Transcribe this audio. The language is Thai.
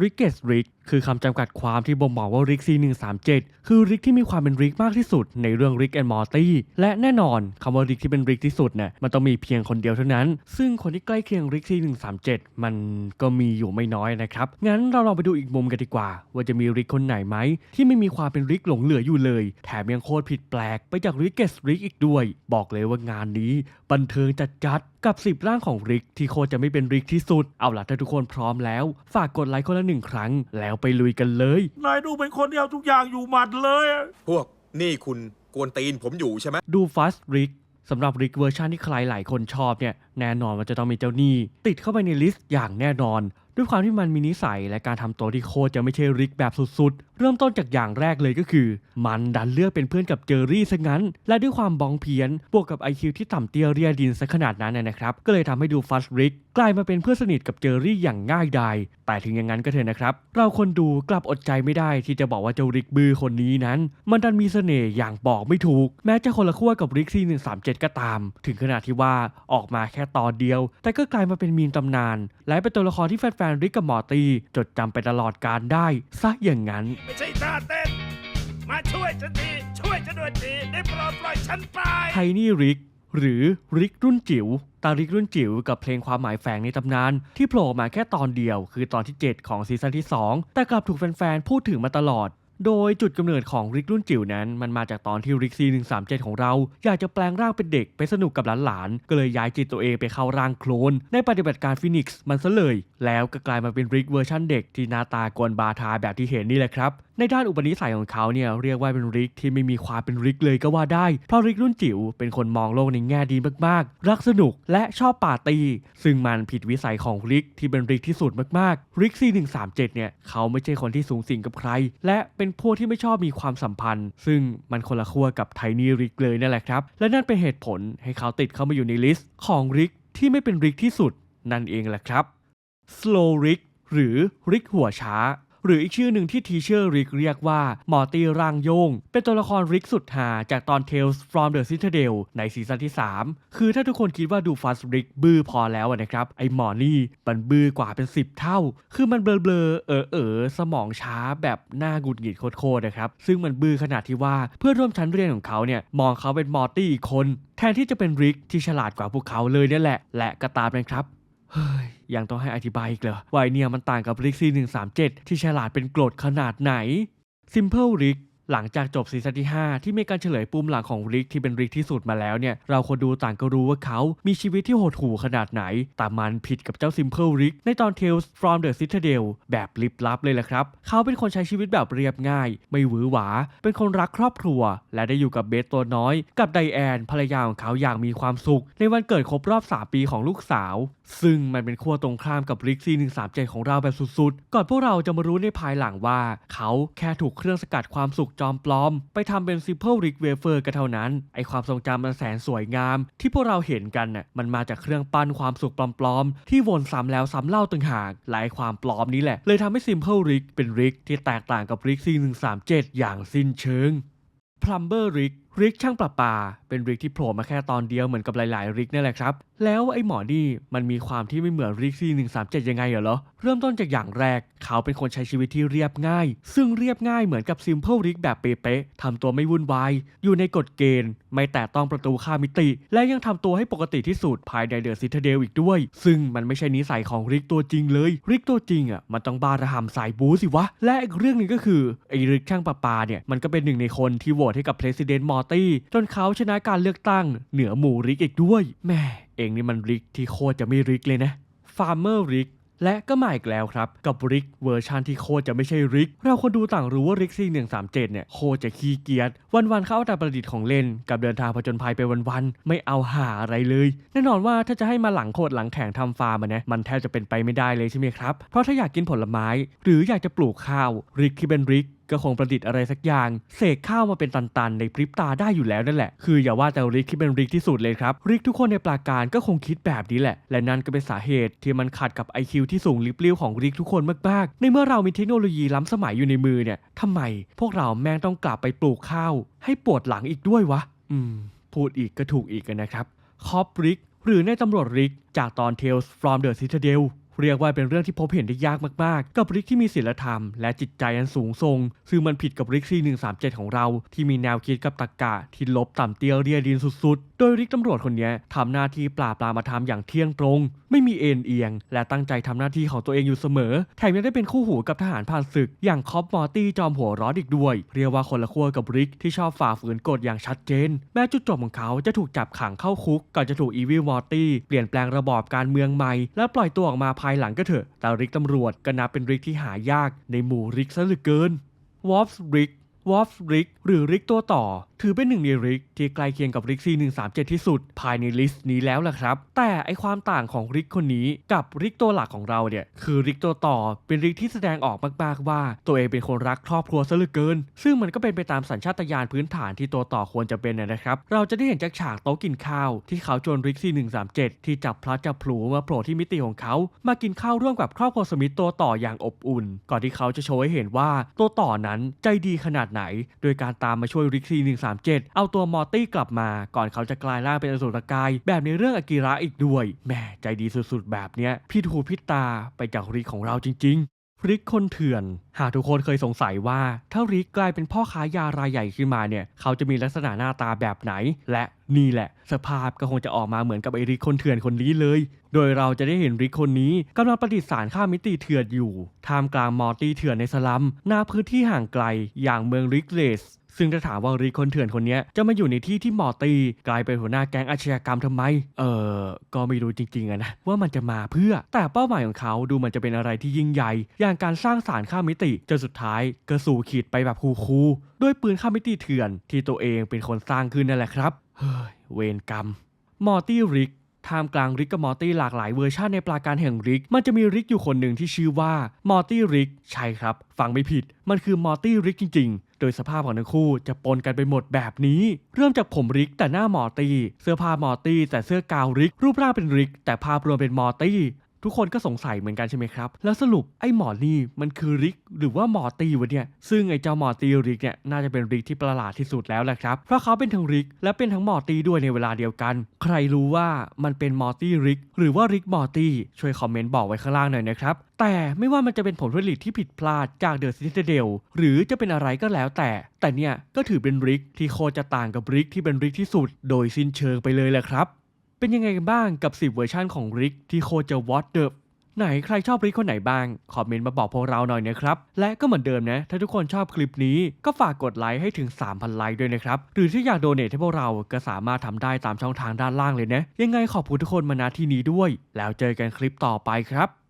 ริกเกตริกคือคำจำกัดความที่บ่งบอกว่าริก C137 คือริกที่มีความเป็นริกมากที่สุดในเรื่องริกแอนมอร์ตี้และแน่นอนคำว่าริกที่เป็นริกที่สุดเนี่ยมันต้องมีเพียงคนเดียวเท่านั้น ซึ่งคนที่ใกล้เคียงริก C137 มันก็มีอยู่ไม่น้อยนะครับ งั้นเราลองไปดูอีกมุมกันดีกว่า ว่าจะมีริกคนไหนไหม ที่ไม่มีความเป็นริกหลงเหลืออยู่เลย แถมยังโคตรผิดแปลกไปจากริกเกตริกอีกด้วย บอกเลยว่างานนี้ บันเทิงจัดจัด กับ 10 ร่างของริกที่โคตรจะไม่เป็นริกที่สุด เอาล่ะถ้าทุกคนพร้อมแล้ว ฝากกดไลค์คนละหนึ่งครั้ง แล้วไปลุยกันเลย นายดูเป็นคนที่เอาทุกอย่างอยู่หมัดเลยอะพวกนี่คุณกวนตีนผมอยู่ใช่ไหมดูฟัสริกสำหรับริกเวอร์ชันที่ใครหลายคนชอบเนี่ยแน่นอนมันจะต้องมีเจ้าหนี้ ติดเข้าไปในลิสต์อย่างแน่นอน ด้วยความที่มันมีนิสัยและการทำตัวที่โคตรจะไม่ใช่ริกแบบสุดๆ เริ่มต้นจากอย่างแรกเลยก็คือ มันดันเลือกเป็นเพื่อนกับเจอรี่ซะงั้น และด้วยความบองเพี้ยน บวกกับ IQ ที่ต่ำเตี้ยเรียดินซะขนาดนั้นนะนะครับ ก็เลยทำให้ดูฟัสริกกลายมาเป็นเพื่อนสนิทกับเจอรี่อย่างง่ายดายแต่ถึงอย่างนั้นก็เถอะนะครับ เราคนดูกลับอดใจไม่ได้ที่จะบอกว่าเจ้าริกบือคนนี้นั้น มันดันมีเสน่ห์อย่างบอกไม่ถูก แม้จะคนละขั้วกับริกซี่137 ก็ตาม ถึงขนาดที่ว่าออกมาแค่ตอนเดียว แต่ก็กลายมาเป็นมีนตำนาน และเป็นตัวละครที่แฟนๆริกกับหมอตีจดจำไปตลอดการได้ซะอย่างนั้นไม่ใช่ท่าเต้น มาช่วยฉันทีช่วยฉันด้วยทีได้โปรดปล่อยฉันไป ไทนี่ริก หรือริกรุ่นจิ๋วตาริกรุ่นจิ๋วกับเพลงความหมายแฝงในตำนาน ที่โผล่มาแค่ตอนเดียว คือตอนที่ 7 ของซีซั่นที่ 2 แต่กลับถูกแฟนๆ พูดถึงมาตลอด โดยจุดกำเนิดของริกรุ่นจิ๋วนั้น มันมาจากตอนที่ริกซี137ของเรา อยากจะแปลงร่างเป็นเด็กไปสนุกกับหลานๆ ก็เลยย้ายจิตตัวเองไปเข้าร่างโคลน ในปฏิบัติการฟินิกซ์มันซะเลย แล้วก็กลายมาเป็นริกเวอร์ชันเด็กที่หน้าตากวนบาทาแบบที่เห็นนี่แหละครับ ในด้านอุปนิสัยของเขาเนี่ยเรียกว่าเป็นริกที่ไม่มีความเป็นริกเลยก็ว่าได้ เพราะริกรุ่นจิ๋วเป็นคนมองโลกในแง่ดีมากๆ รักสนุกและชอบปาร์ตี้ ซึ่งมันผิดวิสัยของริกที่เป็นริกที่สุดมากๆ ริก C137 เนี่ยเขาไม่ใช่คนที่สูงสิงกับใคร และเป็นพวกที่ไม่ชอบมีความสัมพันธ์ ซึ่งมันคนละขั้วกับไทนี่ริกเลยนั่นแหละครับ และนั่นเป็นเหตุผลให้เขาติดเข้ามาอยู่ในลิสต์ของริกที่ไม่เป็นริกที่สุดนั่นเองแหละครับ Slow Rick หรือริกหัวช้า หรืออีกชื่อหนึ่งที่ทีเชอร์ริกเรียกว่ามอร์ตี้ร่างโยง เป็นตัวละครริกสุดหาจากตอน Tales from the Citadel ในซีซั่นที่ 3 คือถ้าทุกคนคิดว่าดูฟัสริกบื้อพอแล้วนะครับ ไอหมอนี่มันบื้อกว่าเป็น 10 เท่า คือมันเบลอๆเออเออสมองช้าแบบหน้าหงุดหงิดโคตรนะครับ ซึ่งมันบื้อขนาดที่ว่าเพื่อนร่วมชั้นเรียนของเขาเนี่ยมองเขาเป็นมอร์ตี้อีกคน แทนที่จะเป็นริกที่ฉลาดกว่าพวกเขาเลยนั่แหละ และก็ตามนะครับ เฮ้ยยังต้องให้อธิบายอีกเหรอว่าไวเนี่ยมันต่างกับริกซี่137 ที่ฉลาดเป็นกรดขนาดไหน Simple Rick หลังจากจบซีซั่นที่ 5 ที่มีการเฉลยปุ่มหลังของริกที่เป็นริกที่สุดมาแล้วเนี่ยเราคนดูต่างก็รู้ว่าเขามีชีวิตที่โหดหู่ขนาดไหน แต่มันผิดกับเจ้า Simple Rick ในตอน Tales from the Citadel แบบลิบลับเลยแหละครับ เขาเป็นคนใช้ชีวิตแบบเรียบง่าย ไม่หวือหวา เป็นคนรักครอบครัว และได้อยู่กับเบสตัวน้อย กับไดแอนภรรยาของเขาอย่างมีความสุข ในวันเกิดครบรอบ 3 ปีของลูกสาว ซึ่งมันเป็นขั้วตรงข้ามกับริกซี137 ของเราแบบสุดๆ ก่อนพวกเราจะมารู้ในภายหลังว่า เขาแค่ถูกเครื่องสกัดความสุขจอมปลอม ไปทำเป็น Simple Rick Wafer กันเท่านั้น ไอความทรงจำมันแสนสวยงาม ที่พวกเราเห็นกันน่ะมันมาจากเครื่องปั้นความสุขปลอมๆ ที่วนซ้ำแล้วซ้ำเล่าต่างหากหลายความปลอมนี้แหละ เลยทำให้ Simple Rick เป็น Rig ที่แตกต่างกับ Rick C137 อย่างสิ้นเชิง Plumber Rick ริกช่างประปา เป็นริกที่โผล่มาแค่ตอนเดียวเหมือนกับหลาย ๆ ริกนั่นแหละครับ แล้วไอ้หมอนี่มันมีความที่ไม่เหมือนริกซี137ยังไงเหรอ เริ่มต้นจากอย่างแรก เขาเป็นคนใช้ชีวิตที่เรียบง่าย ซึ่งเรียบง่ายเหมือนกับ Simple Rick แบบเป๊ะๆทำตัวไม่วุ่นวาย อยู่ในกฎเกณฑ์ ไม่แตะต้องประตูข้ามิติ และยังทำตัวให้ปกติที่สุดภายในเดอะซิตเดลอีกด้วย ซึ่งมันไม่ใช่นิสัยของริกตัวจริงเลย ริกตัวจริงอะมันต้องบาระหำสายบูสิวะ และอีกเรื่องหนึ่งก็คือไอ้ริกช่างประปาเนี่ยมันก็เป็นหนึ่งในคนที่โหวตให้กับ President Morty จนเขาชนะการเลือกตั้ง เหนือหมู่ริกอีกด้วยแม่เองนี่มันริกที่โคตรจะไม่ริกเลยนะ Farmer Rick และก็มาอีกแล้วครับ กับริกเวอร์ชันที่โคตรจะไม่ใช่ริก เราคนดูต่างรู้ว่าริกซี137เจ็ดเนี่ยโคตรจะขี้เกียจวันๆเขาเอาแต่ประดิษฐ์ของเล่น กับเดินทางผจญภัยไปวันๆ ไม่เอาหาอะไรเลย แน่นอนว่าถ้าจะให้มาหลังโคตรหลังแข่งทำฟาร์มนะมันแทบจะเป็นไปไม่ได้เลยใช่ไหมครับ เพราะถ้าอยากกินผลไม้ หรืออยากจะปลูกข้าว ริกที่เป็นริกก็คงประดิษฐ์อะไรสักอย่าง เสกข้าวมาเป็นตันๆ ในพริบตาได้อยู่แล้วนั่นแหละ คืออย่าว่าแต่ริกที่เป็นริกที่สุดเลยครับ ริกทุกคนในปราการก็คงคิดแบบนี้แหละ และนั่นก็เป็นสาเหตุที่มันขัดกับ IQ ที่สูงลิบเลี้ยวของริกทุกคนมากๆ ในเมื่อเรามีเทคโนโลยีล้ำสมัยอยู่ในมือเนี่ยทำไม พวกเราแม่งต้องกลับไปปลูกข้าว ให้ปวดหลังอีกด้วยวะ อืม พูดอีกก็ถูกอีกนะครับ คอปริก หรือในตำรวจริก จากตอน Tales from the Citadel เรียกว่าเป็นเรื่องที่พบเห็นได้ยากมากๆ กับริกที่มีศีลธรรมและจิตใจอันสูงส่ง ซึ่งมันผิดกับริก C137 ของเรา ที่มีแนวคิดกับตรกกะที่ลบต่ำเตี้ยเรียดินสุดๆ โดยริกตำรวจคนนี้ทำหน้าที่ปราบปรามมาทำอย่างเที่ยงตรง ไม่มีเอ็นเอียง และตั้งใจทำหน้าที่ของตัวเองอยู่เสมอ แถมยังได้เป็นคู่หูกับทหารผ่านศึก อย่างคอปมอร์ตี้จอมหัวร้อนอีกด้วย เรียกว่าคนละขั้วกับริกที่ชอบฝ่าฝืนกฎอย่างชัดเจน แม้จุดจบของเขาจะถูกจับขังเข้าคุกก่อนจะถูกอีวิลมอร์ตี้เปลี่ยนแปลงระบอบการเมืองใหม่และปล่อยตัวออกมาภายหลังก็เถอะ แต่ริกตำรวจก็นับเป็นริกที่หายากในหมู่ริกซะเหลือเกินวอฟริกวอฟริกหรือริกตัวต่อ ถือเป็นหนึ่งในริกที่ใกล้เคียงกับริก C137 ที่สุด ภายในลิสต์นี้แล้วล่ะครับ แต่ไอความต่างของริกคนนี้กับริกตัวหลักของเราเนี่ยคือริกตัวต่อเป็นริกที่แสดงออกมากๆว่า ตัวเองเป็นคนรักครอบครัวซะเหลือเกิน ซึ่งมันก็เป็นไปตามสัญชาตญาณพื้นฐานที่ตัวต่อควรจะเป็นนะครับ เราจะได้เห็นจากฉากโต๊ะกินข้าว ที่เขาชวนริก C137 ที่จับพลัดจับผลูมาโผล่ที่มิติของเขา มากินข้าวร่วมกับครอบครัวสมิธตัวต่ออย่างอบอุ่น ก่อนที่เขาจะโชว์ให้เห็นว่าตัวต่อนั้นใจดีขนาดไหน โดยการตามมาช่วยริก C137 เอาตัวมอร์ตี้กลับมา ก่อนเขาจะกลายร่างเป็นอสุรกาย แบบในเรื่องอากิระอีกด้วยแหม่ใจดีสุดๆ แบบเนี้ยพี่ถูพิตาไปจากริกของเราจริงๆริกคนเถื่อน หากทุกคนเคยสงสัยว่า ถ้าริกกลายเป็นพ่อค้ายารายใหญ่ขึ้นมาเนี่ย เขาจะมีลักษณะหน้าตาแบบไหน และนี่แหละ สภาพก็คงจะออกมาเหมือนกับไอริกคนเถื่อนคนนี้เลย โดยเราจะได้เห็นริกคนนี้กำลังประดิษฐ์สารข้ามมิติเถื่อนอยู่ท่ามกลางมอร์ตี้เถื่อนในสลัมหน้าพื้นที่ห่างไกล อย่างเมืองริกเลส ซึ่งถ้าถามว่าริกคนเถื่อนคนนี้จะมาอยู่ในที่ที่มอร์ตี้กลายเป็นหัวหน้าแก๊งอาชญากรรมทำไม เออก็ไม่รู้จริงๆอะนะว่ามันจะมาเพื่อ แต่เป้าหมายของเขาดูมันจะเป็นอะไรที่ยิ่งใหญ่ อย่างการสร้างสารข้ามมิติจนสุดท้ายก็สู่ขีดไปแบบคูๆด้วยปืนข้ามมิติเถื่อน ที่ตัวเองเป็นคนสร้างขึ้นนั่นแหละครับ เฮ้ยเวรกรรม มอร์ตี้ริกท่ามกลางริกกับมอร์ตี้หลากหลายเวอร์ชันในปราการแห่งริก มันจะมีริกอยู่คนหนึ่งที่ชื่อว่ามอร์ตี้ริก ใช่ครับ ฟังไม่ผิด มันคือมอร์ตี้ริกจริง ๆ โดยสภาพของทั้งคู่จะปนกันไปหมดแบบนี้ เริ่มจากผมริกแต่หน้ามอตี้เสื้อผ้ามอตี้แต่เสื้อกาวริก รูปร่างเป็นริก แต่ภาพรวมเป็นมอตี้ ทุกคนก็สงสัยเหมือนกันใช่ไหมครับ แล้วสรุปไอ้หมอนี่มันคือริก หรือว่าหมอตีวะเนี่ย ซึ่งไอ้เจ้าหมอตีริกเนี่ยน่าจะเป็นริกที่ประหลาดที่สุดแล้วแหละครับ เพราะเขาเป็นทั้งริก และเป็นทั้งหมอตีด้วยในเวลาเดียวกัน ใครรู้ว่ามันเป็นมอตี้ริก หรือว่าริกมอตี้ช่วยคอมเมนต์บอกไว้ข้างล่างหน่อยนะครับแต่ไม่ว่ามันจะเป็นผลผลิตที่ผิดพลาดจากเดอะซิตเดลหรือจะเป็นอะไรก็แล้วแต่ แต่เนี่ยก็ถือเป็นริกที่โคจะต่างกับริกที่เป็นริกที่สุด โดยสิ้นเชิงไปเลยแหละครับ เป็นยังไงกันบ้างกับ 10 เวอร์ชันของริกที่โคจะ what the ไหนใครชอบริกคนไหนบ้าง คอมเมนต์มาบอกพวกเราหน่อยนะครับ และก็เหมือนเดิมนะ ถ้าทุกคนชอบคลิปนี้ก็ฝากกดไลค์ให้ถึง 3,000 ไลค์ด้วยนะครับ หรือถ้าอยากโดเนทให้พวกเราก็สามารถทำได้ตามช่องทางด้านล่างเลยนะ ยังไงขอบคุณทุกคนมาณที่นี้ด้วย แล้วเจอกันคลิปต่อไปครับ